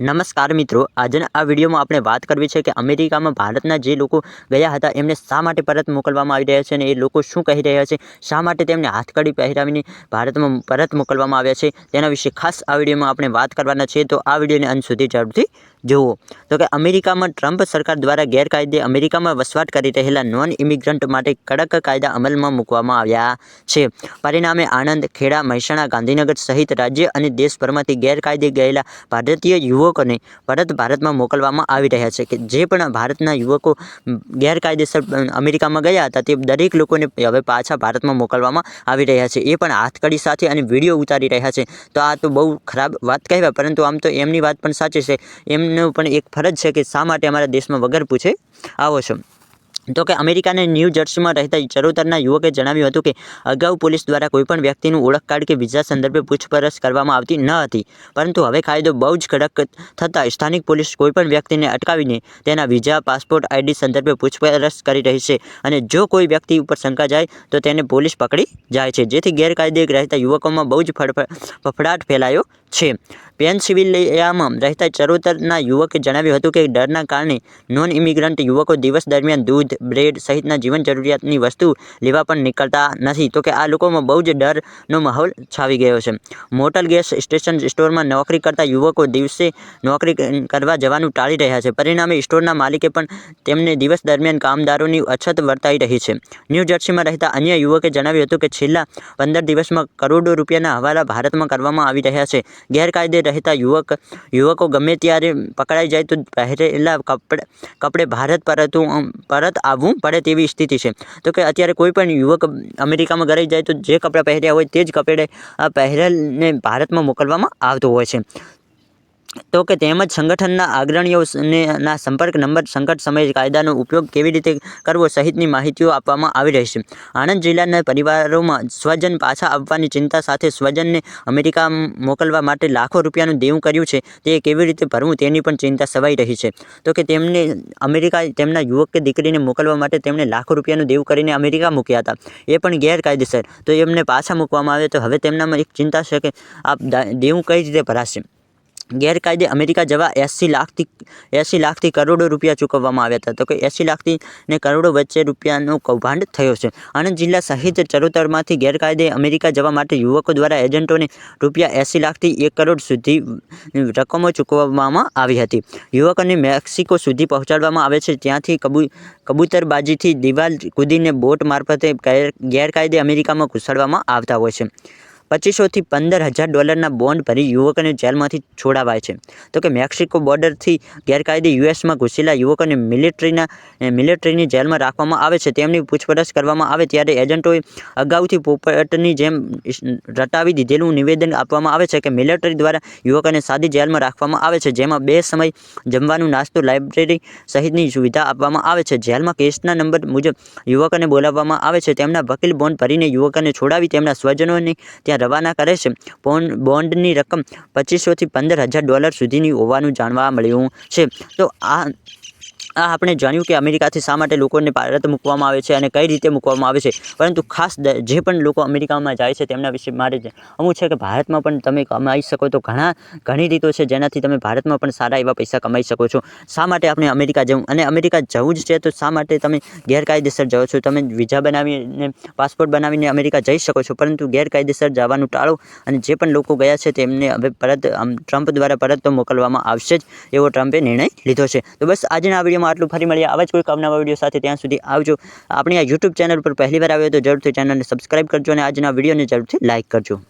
નમસ્કાર મિત્રો. આજના આ વિડીયોમાં આપણે વાત કરવી છે કે અમેરિકામાં ભારતના જે લોકો ગયા હતા, એમને શા માટે પરત મોકલવામાં આવી રહ્યા છે અને એ લોકો શું કહી રહ્યા છે? શા માટે તેમને હાથકડી પહેરાવીને ભારતમાં પરત મોકલવામાં આવ્યા છે? તેના વિશે ખાસ આ વિડીયોમાં આપણે વાત કરવાના છીએ. તો આ વિડીયોને અંત સુધી જરૂરથી જુઓ. તો કે અમેરિકામાં ટ્રમ્પ સરકાર દ્વારા ગેરકાયદે અમેરિકામાં વસવાટ કરી રહેલા નોન ઇમિગ્રન્ટ માટે કડક કાયદા અમલમાં મૂકવામાં આવ્યા છે. પરિણામે આણંદ, ખેડા, મહેસાણા, ગાંધીનગર સહિત રાજ્ય અને દેશભરમાંથી ગેરકાયદે ગયેલા ભારતીય યુવકોને પરત ભારતમાં મોકલવામાં આવી રહ્યા છે કે જે પણ ભારતના યુવકો ગેરકાયદેસર અમેરિકામાં ગયા હતા, તે દરેક લોકોને હવે પાછા ભારતમાં મોકલવામાં આવી રહ્યા છે. એ પણ હાથકડી સાથે અને વીડિયો ઉતારી રહ્યા છે. તો આ તો બહુ ખરાબ વાત કહેવાય, પરંતુ આમ તો એમની વાત પણ સાચી છે. એમનું પણ એક ફરજ છે કે શા માટે અમારા દેશમાં વગર પૂછે? આવો છો. તો કે અમેરિકાના ન્યૂ જર્સીમાં રહેતા ચરોતરના યુવકે જણાવ્યું હતું કે અગાઉ પોલીસ દ્વારા કોઈપણ વ્યક્તિનું ઓળખ કાર્ડ કે વિઝા સંદર્ભે પૂછપરછ કરવામાં આવતી ન હતી. પરંતુ હવે કાયદો બહુ જ કડક થતાં સ્થાનિક પોલીસ કોઈપણ વ્યક્તિને અટકાવીને તેના વિઝા, પાસપોર્ટ, આઈડી સંદર્ભે પૂછપરછ કરી રહી છે અને જો કોઈ વ્યક્તિ ઉપર શંકા જાય તો તેને પોલીસ પકડી જાય છે. જેથી ગેરકાયદે રહેતા યુવકોમાં બહુ જ ફફડાટ ફેલાયો છે. પેનસિલ્વેનિયામાં રહેતા ચરોતરના યુવકે જણાવ્યું હતું કે ડરના કારણે નોન ઇમિગ્રન્ટ યુવકો દિવસ દરમિયાન દૂધ, બ્રેડ સહિતના જીવન જરૂરિયાતની વસ્તુ લેવા પણ નીકળતા નથી. તો કે આ લોકોમાં બહુ જ ડરનો માહોલ છાવી ગયો છે. મોટલ ગેસ સ્ટેશન સ્ટોરમાં નોકરી કરતા યુવકો દિવસે નોકરી કરવા જવાનું ટાળી રહ્યા છે. પરિણામે સ્ટોરના માલિકે પણ તેમને દિવસ દરમિયાન કામદારોની અછત વર્તાઈ રહી છે. ન્યૂ જર્સીમાં રહેતા અન્ય યુવકે જણાવ્યું હતું કે છેલ્લા પંદર દિવસમાં કરોડો રૂપિયાના હવાલા ભારતમાં કરવામાં આવી રહ્યા છે. ગેરકાયદે રહેતા યુવક, યુવકો ગમે ત્યારે પકડાઈ જાય તો પહેરેલા કપડે કપડે ભારત પરત પરત આવવું પડે તેવી સ્થિતિ છે. તો કે અત્યારે કોઈ પણ યુવક અમેરિકામાં ઘરે જાય તો જે કપડાં પહેર્યા હોય તે જ કપડે પહેરેલને ભારતમાં મોકલવામાં આવતો હોય છે. તો કે તેમજ સંગઠનના અગ્રણીઓને સંપર્ક નંબર, સંકટ સમયે કાયદાનો ઉપયોગ કેવી રીતે કરવો સહિતની માહિતીઓ આપવામાં આવી રહી છે. આણંદ જિલ્લાના પરિવારોમાં સ્વજન પાછા આવવાની ચિંતા સાથે સ્વજનને અમેરિકા મોકલવા માટે લાખો રૂપિયાનું દેવું કર્યું છે, તે કેવી રીતે ભરવું તેની પણ ચિંતા સવાઈ રહી છે. તો કે તેમને અમેરિકા, તેમના યુવક કે દીકરીને મોકલવા માટે તેમણે લાખો રૂપિયાનું દેવું કરીને અમેરિકા મૂક્યા હતા. એ પણ ગેરકાયદેસર. તો એમને પાછા મૂકવામાં આવે તો હવે તેમનામાં એક ચિંતા છે કે આ દેવું કઈ રીતે ભરાશે? ગેરકાયદે અમેરિકા જવા એંસી લાખથી એંસી લાખથી કરોડો રૂપિયા ચૂકવવામાં આવ્યા હતા. તો કે એંસી લાખથી ને કરોડો વચ્ચે રૂપિયાનો કૌભાંડ થયો છે. આણંદ જિલ્લા સહિત ચરોતરમાંથી ગેરકાયદે અમેરિકા જવા માટે યુવકો દ્વારા એજન્ટોને રૂપિયા એંસી લાખથી એક કરોડ સુધી રકમો ચૂકવવામાં આવી હતી. યુવકોને મેક્સિકો સુધી પહોંચાડવામાં આવે છે. ત્યાંથી કબૂ, કબૂતરબાજીથી દિવાલ કૂદીને બોટ મારફતે ગેર- ગેરકાયદે અમેરિકામાં ઘૂસાડવામાં આવતા હોય છે. પચીસોથી પંદર હજાર ડોલરના બોન્ડ ભરી યુવકોને જેલમાંથી છોડાવાય છે. તો કે મેક્સિકો બોર્ડરથી ગેરકાયદે યુએસમાં ઘૂસેલા યુવકોને મિલિટરીના મિલિટરીની જેલમાં રાખવામાં આવે છે. તેમની પૂછપરછ કરવામાં આવે ત્યારે એજન્ટોએ અગાઉથી પોપટની જેમ રટાવી દીધેલું નિવેદન આપવામાં આવે છે કે મિલિટરી દ્વારા યુવકોને સાદી જેલમાં રાખવામાં આવે છે, જેમાં બે સમય જમવાનું, નાસ્તો, લાઇબ્રેરી સહિતની સુવિધા આપવામાં આવે છે. જેલમાં કેસના નંબર મુજબ યુવકોને બોલાવવામાં આવે છે. તેમના વકીલ બોન્ડ ભરીને યુવકોને છોડાવી તેમના સ્વજનોને ત્યાં રવાના કરે છે. બોન્ડની રકમ પચીસોથી પંદર હજાર ડોલર સુધીની હોવાનું જાણવા મળ્યું છે. તો આ આ આપણે જાણ્યું કે અમેરિકાથી શા માટે લોકોને ભારત મૂકવામાં આવે છે અને કઈ રીતે મૂકવામાં આવે છે. પરંતુ ખાસ જે પણ લોકો અમેરિકામાં જાય છે તેમના વિશે મારે અમુક છે કે ભારતમાં પણ તમે કમાઈ શકો તો ઘણા, ઘણી રીતો છે જેનાથી તમે ભારતમાં પણ સારા એવા પૈસા કમાઈ શકો છો. શા માટે આપણે અમેરિકા જવું? અને અમેરિકા જવું જ છે તો શા માટે તમે ગેરકાયદેસર જાઓ છો? તમે વિઝા બનાવીને, પાસપોર્ટ બનાવીને અમેરિકા જઈ શકો છો, પરંતુ ગેરકાયદેસર જવાનું ટાળો. અને જે પણ લોકો ગયા છે તેમને હવે પરત ટ્રમ્પ દ્વારા પરત તો મોકલવામાં આવશે જ એવો ટ્રમ્પે નિર્ણય લીધો છે. તો બસ, આજના આ આટલું ફરી મળીએ. આવા જ કોઈ નવા વીડિયો સાથે ત્યાં સુધી આવજો. આપણી આ યુટ્યુબ ચેનલ પર પહેલી વાર આવ્યો તો જરૂરથી ચેનલને સબસ્ક્રાઇબ કરજો અને આજના વિડીયોને જરૂરથી લાઇક કરજો.